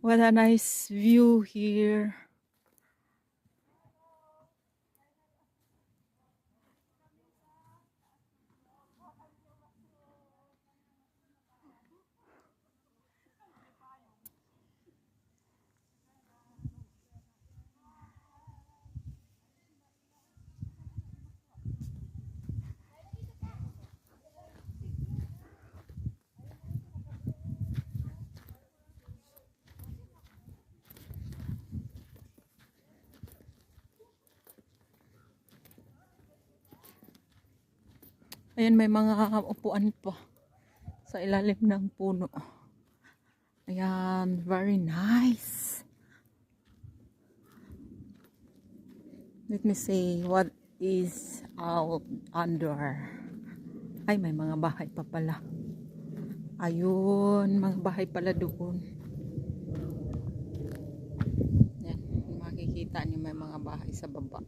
What a nice view here. Ayan, may mga upuan pa sa ilalim ng puno. Ayan, very nice. Let me see what is out under. Ay, may mga bahay pa pala. Ayun, mga bahay pala doon. Yan, makikita niyo may mga bahay sa baba.